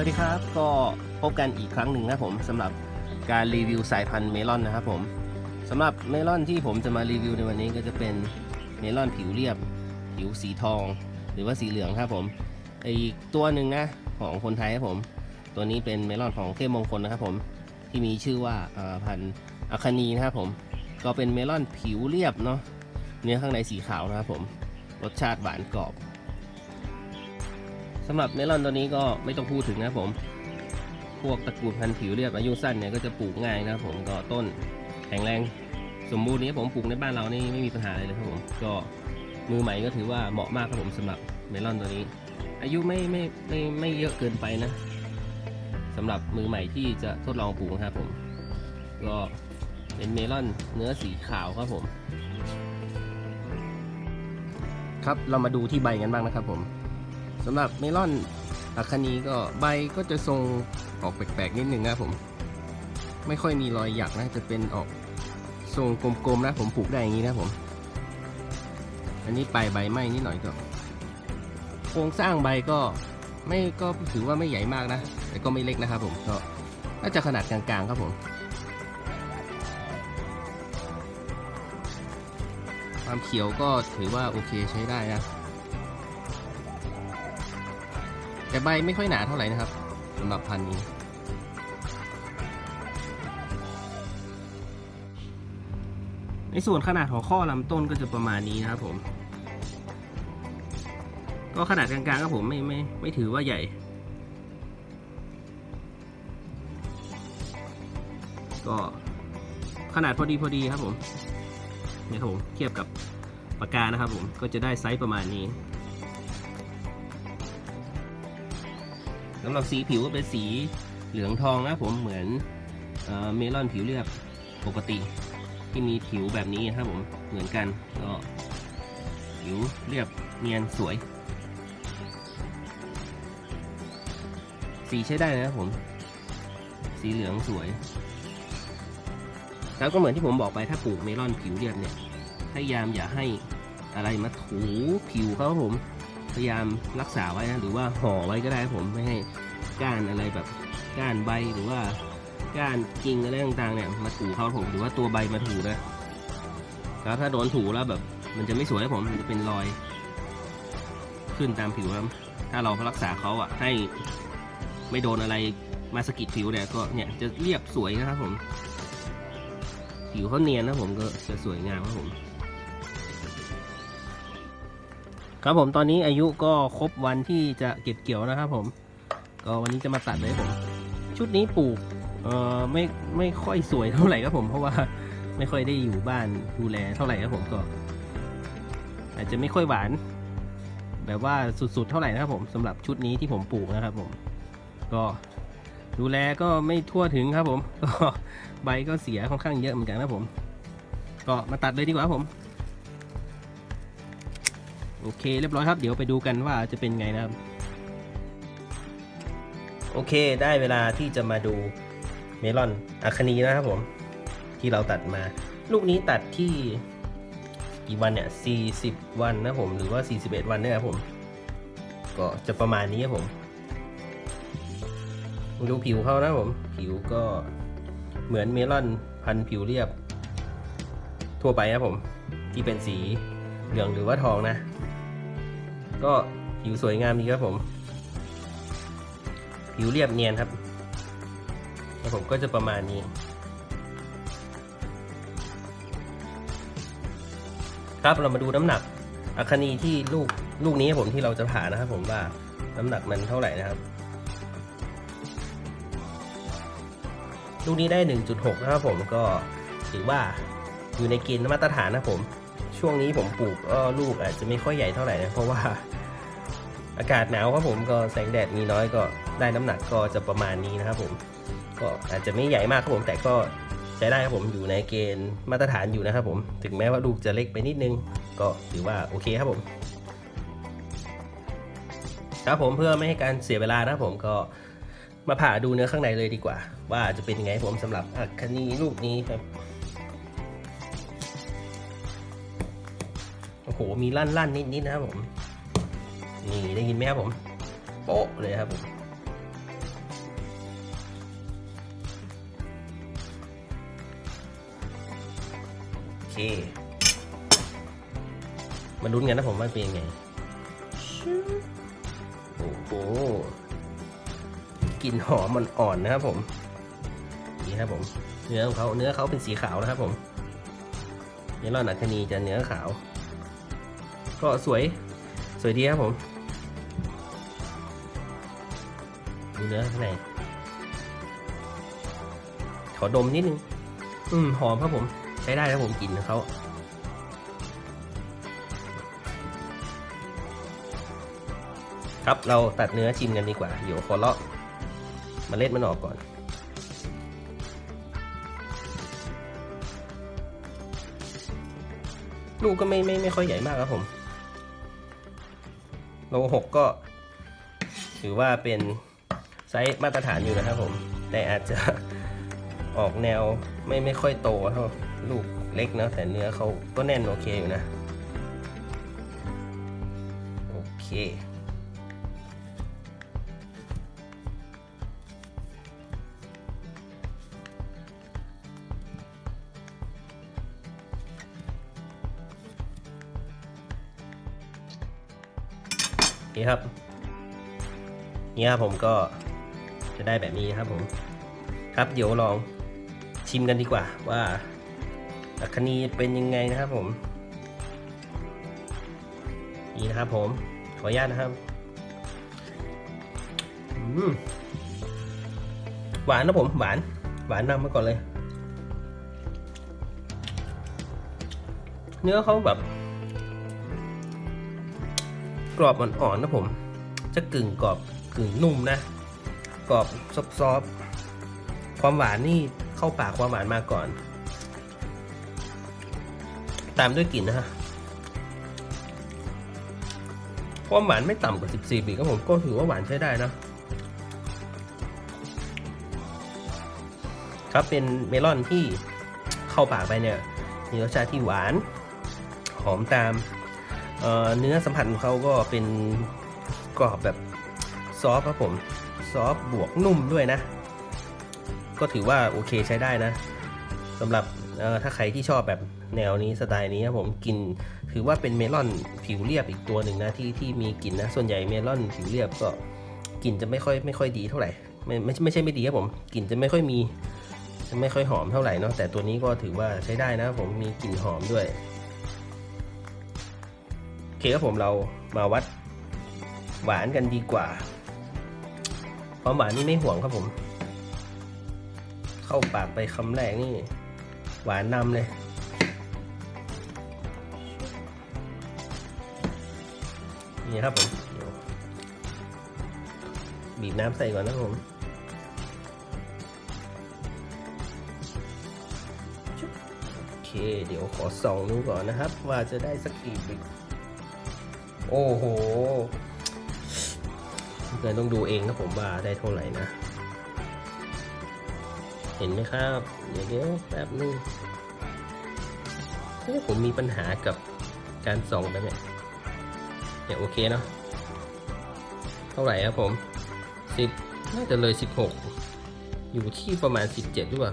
วัสดีครับก็พบกันอีกครั้งหนึ่งนะครับผมสำหรับการรีวิวสายพันธุ์เมลอนนะครับผมสำหรับเมลอนที่ผมจะมารีวิวในวันนี้ก็จะเป็นเมลอนผิวเรียบ ผิวสีทอง หรือว่าสีเหลืองครับผมอีกตัวหนึ่งนะของคนไทยครับผม ตัวนี้เป็นเมลอนของเทพมมงคลนะครับผมที่มีชื่อว่าพันธุ์อะคานีนะครับผมก็เป็นเมลอนผิวเรียบเนาะเนื้อข้างในสีขาวนะครับผมรสชาติหวานกรอบ สำหรับเมลอนตัวนี้ก็ไม่ต้องพูดถึงนะผม พวกตระกูลพันธุ์ผิวเรียบอายุสั้นเนี่ยก็จะปลูกง่ายนะผมก็ต้นแข็งแรง สมบูรณ์นี้ผมปลูกในบ้านเรานี่ไม่มีปัญหาอะไรเลยครับผมก็มือใหม่ก็ถือว่าเหมาะมากครับผมสำหรับเมลอนตัวนี้ อายุไม่ไม่ไม่ไม่เยอะเกินไปนะสำหรับมือใหม่ที่จะทดลองปลูกนะครับผม ก็เป็นเมลอนเนื้อสีขาวครับผม ครับเรามาดูที่ใบกันบ้างนะครับผม สำหรับเมลอนอัคคนีก็ใบก็จะทรงออกแปลกๆนิดนึงนะผม ไม่ค่อยมีรอยหยักนะจะเป็นออกทรงกลมๆนะผมปลูกได้อย่างนี้นะผม อันนี้ปลายใบไหม้นิดหน่อยก็โครงสร้างใบก็ไม่ก็ถือว่าไม่ใหญ่มากนะ แต่ก็ไม่เล็กนะครับผมก็น่าจะขนาดกลางๆครับผมความเขียวก็ถือว่าโอเคใช้ได้นะ แต่ใบไม่ค่อยหนาเท่าไหร่นะครับสำหรับพันนี้ ในส่วนขนาดของข้อลำต้นก็จะประมาณนี้นะครับผม ก็ขนาดกลางๆครับผมไม่ไม่ไม่ถือว่าใหญ่ก็ขนาดพอดีพอดีครับผมนี่ครับผมเทียบกับปากกานะครับผมก็จะได้ไซส์ประมาณนี้ สำหรับสีผิวก็เป็นสีเหลืองทองนะผมเหมือนเอเมลอนผิวเรียบปกติที่มีผิวแบบนี้นะครับผมเหมือนกันก็ผิวเรียบเนียนสวย สีใช้ได้นะครับผม สีเหลืองสวยแล้วก็เหมือนที่ผมบอกไปถ้าปลูกเมลอนผิวเรียบเนี่ยพยายามอย่าให้อะไรมาถูผิวเขาครับผม พยายามรักษาไว้นะหรือว่าห่อไว้ก็ได้ผมไม่ให้ก้านอะไรแบบก้านใบหรือว่าก้านกิ่งอะไรต่างๆเนี่ยมาถูเขาผมหรือว่าตัวใบมาถูนะครับถ้าโดนถูแล้วแบบ มันจะไม่สวยครับผมมันจะเป็นรอย ขึ้นตามผิวครับถ้าเรารักษาเขาอะ ให้ไม่โดนอะไรมาสกิดผิวเนี่ยก็เนี่ยจะเรียบสวยนะครับผม ผิวเขาเนียนนะผมก็จะสวยงามครับผม ครับผมตอนนี้อายุก็ครบวันที่จะเก็บเกี่ยวนะครับผมก็วันนี้จะมาตัดเลยผม ชุดนี้ปลูกเอ่อไม่ไม่ค่อยสวยเท่าไหร่ครับผม เพราะว่าไม่ค่อยได้อยู่บ้านดูแลเท่าไหร่ครับผมก็ อาจจะไม่ค่อยหวาน แบบว่าสุดๆเท่าไหร่นะครับผมสำหรับชุดนี้ที่ผมปลูกนะครับ ผม ก็ดูแลก็ไม่ทั่วถึงครับผมก็ใบก็เสียค่อนข้างเยอะเหมือนกันนะผม ก็มาตัดเลยดีกว่าผม โอเคเรียบร้อยครับ เดี๋ยวไปดูกันว่าจะเป็นไงนะครับ โอเคได้เวลาที่จะมาดูเมลอนอะคานีนะครับผม ที่เราตัดมา ลูกนี้ตัดที่กี่วันเนี่ย 40 วันนะผมหรือว่า 41 วันเนี่ยครับผม ก็จะประมาณนี้ครับผมดูผิวเขานะผม ผิวก็เหมือนเมลอนพันผิวเรียบ ทั่วไปครับผม ที่เป็นสีเหลืองหรือว่าทองนะ ก็ผิวสวยงามดีครับผม ผิวเรียบเนียนครับแล้วผมก็จะประมาณนี้ ครับเรามาดูน้ำหนักอะคนีที่ลูกลูกนี้ครับผมที่เราจะผ่านะครับผมว่าน้ำหนักมันเท่าไหร่นะครับ ลูกนี้ได้ 1.6 นะครับผมก็ถือว่าอยู่ในเกณฑ์มาตรฐานนะผม ช่วงนี้ผมปลูกก็ลูกอาจจะไม่ค่อยใหญ่เท่าไหร่นะเพราะว่าอากาศหนาวครับผมก็แสงแดดมีน้อยก็ได้น้ำหนักก็จะประมาณนี้นะครับผมก็อาจจะไม่ใหญ่มากครับผมแต่ก็ใช้ได้ครับผมอยู่ในเกณฑ์มาตรฐานอยู่นะครับผมถึงแม้ว่าลูกจะเล็กไปนิดนึง ก็ถือว่าโอเคครับผมครับผมเพื่อไม่ให้การเสียเวลานะครับผมก็มาผ่าดูเนื้อข้างในเลยดีกว่า ว่าจะเป็นยังไงครับผมสำหรับอัคนีลูกนี้ครับ โอ้โห มีลั่นลั่นนิดนิดนะครับผม นี่ได้ยินไหมครับผม โป๊ะเลยครับผมโอเค มาลุ้นกันนะผมว่าเป็นยังไง โอ้โหกลิ่นหอมมันอ่อนนะครับผม นี่ครับผม เนื้อของเขาเนื้อเขาเป็นสีขาวนะครับผมเมลอนอัคณีจะเนื้อขาว ก็สวยสวยดีครับผมดูเนื้อข้างในขอดมนิดนึง อืมหอมครับผม ใช้ได้ครับผมกลิ่นของเขาครับเราตัดเนื้อชิมกันดีกว่า เดี๋ยวขอเลาะเมล็ดมันออกก่อน ลูกก็ไม่ไม่ไม่ค่อยใหญ่มากครับผม โลหกก็ ถือว่าเป็นไซส์มาตรฐานอยู่นะครับผม แต่อาจจะออกแนวไม่ไม่ค่อยโตเท่าลูกเล็กนะแต่เนื้อเขาก็แน่นโอเคอยู่นะ โอเค นี่ครับนี่ครับผมก็จะได้แบบนี้ครับผมครับเดี๋ยวลองชิมกันดีกว่าว่าอัคคนีเป็นยังไงนะครับผม นี่นะครับผมขออนุญาตนะครับหวานนะผมหวาน หวานนำมาก่อนเลย เนื้อเขาแบบ กรอบอ่อนๆนะผม จะกึ่งกรอบกึ่งนุ่มนะ กรอบซอฟๆความหวานนี่เข้าปากความหวานมาก่อน ตามด้วยกลิ่นนะฮะความหวานไม่ต่ำกว่า 14ปีก็ผมก็ถือว่าหวานใช้ได้นะครับเป็นเมลอนที่เข้าปากไปเนี่ยมีรสชาติที่หวาน หอมตาม เเนื้อสัมผัสของเขาก็เป็นกรอบแบบซอฟครับผมซอฟบวกนุ่มด้วยนะ ก็ถือว่าโอเคใช้ได้นะสำหรับถ้าใครที่ชอบแบบแนวนี้สไตล์นี้ครับผมกินถือว่าเป็นเมลอนผิวเรียบอีกตัวหนึ่งนะที่ที่มีกลิ่นนะ ส่วนใหญ่เมลอนผิวเรียบก็กลิ่นจะไม่ค่อยไม่ค่อยดีเท่าไหร่ไม่ไม่ไม่ใช่ไม่ดีครับผมกลิ่นจะไม่ค่อยมีจะไม่ค่อยหอมเท่าไหร่เนาะแต่ตัวนี้ก็ถือว่าใช้ได้นะผมมีกลิ่นหอมด้วย โอเคครับผมเรามาวัดหวานกันดีกว่า ความหวานนี่ไม่ห่วงครับผม เข้าปากไปคำแรกนี่ หวานนำเลย นี่ครับผมบีบน้ำใส่ก่อนนะครับผมโอเค เดี๋ยวขอส่องดูก่อนนะครับ ว่าจะได้สักกี่บิก โอ้โหเพื่อนต้องดูเองนะผมว่าได้เท่าไหร่นะ เห็นไหมครับเดี๋ยวเดี๋ยวแป๊บนึงเฮ้ยผมมีปัญหากับการส่องแบบเนี้ยเนี่ย โอเคเนาะเท่าไหร่ครับผมสิบน่าจะเลยสิบหกอยู่ที่ประมาณสิบเจ็ดด้วย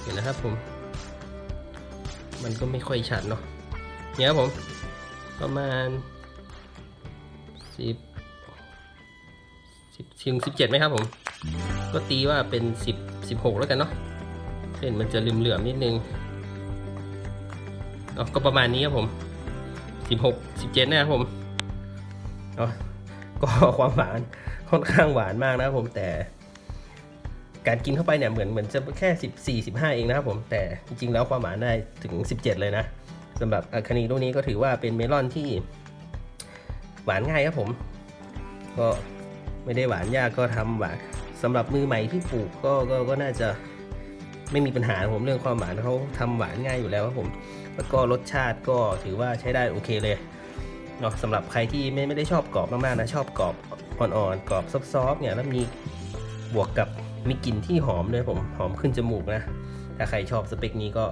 เห็นนะครับผม มันก็ไม่ค่อยชัดเนาะเนี่ยครับผม ประมาณสิบสิบถึงสิบเจ็ดไหมครับผม ก็ตีว่าเป็นสิบสิบหกแล้วกันเนาะเส้นมันจะลืมเหลื่อมนิดนึงเนาะก็ประมาณนี้ครับผมสิบหกสิบเจ็ดนะครับผมเนาะก็ความหวานค่อนข้างหวานมากนะครับผมแต่ การกินเข้าไปเนี่ยเหมือนเหมือนจะแค่สิบสี่สิบห้าเองนะครับผมแต่จริงๆแล้วความหวานได้ถึงสิบเจ็ดเลยนะ สำหรับอาคานีลูกนี้ก็ถือว่าเป็นเมลอนที่หวานง่ายครับผม ก็ไม่ได้หวานยากก็ทำหวานสำหรับมือใหม่ที่ปลูกก็ก็ก็น่าจะไม่มีปัญหาผมเรื่องความหวานเขาทำหวานง่ายอยู่แล้วครับผม แล้วก็รสชาติก็ถือว่าใช้ได้โอเคเลยเนาะสำหรับใครที่ไม่ไม่ได้ชอบกรอบมากๆนะชอบกรอบอ่อนๆกรอบซอฟๆเนี่ยแล้วมีบวกกับมีกลิ่นที่หอมด้วยผมหอมขึ้นจมูกนะ ถ้าใครชอบสเปคนี้ก็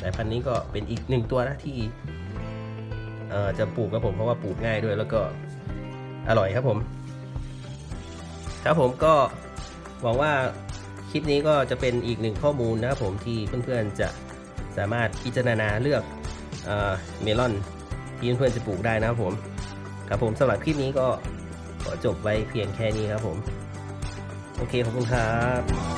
สายพันธุ์นี้ก็เป็นอีกหนึ่งตัวนะที่จะปลูกครับผมเพราะว่าปลูกง่ายด้วยแล้วก็อร่อยครับผม ครับผมก็หวังว่าคลิปนี้ก็จะเป็นอีกหนึ่งข้อมูลนะครับผมที่เพื่อนๆจะสามารถพิจารณาเลือกเอเมลอนที่เพื่อนๆจะปลูกได้นะครับผม ครับผมสำหรับคลิปนี้ก็ขอจบไว้เพียงแค่นี้ครับผม โอเคขอบคุณครับ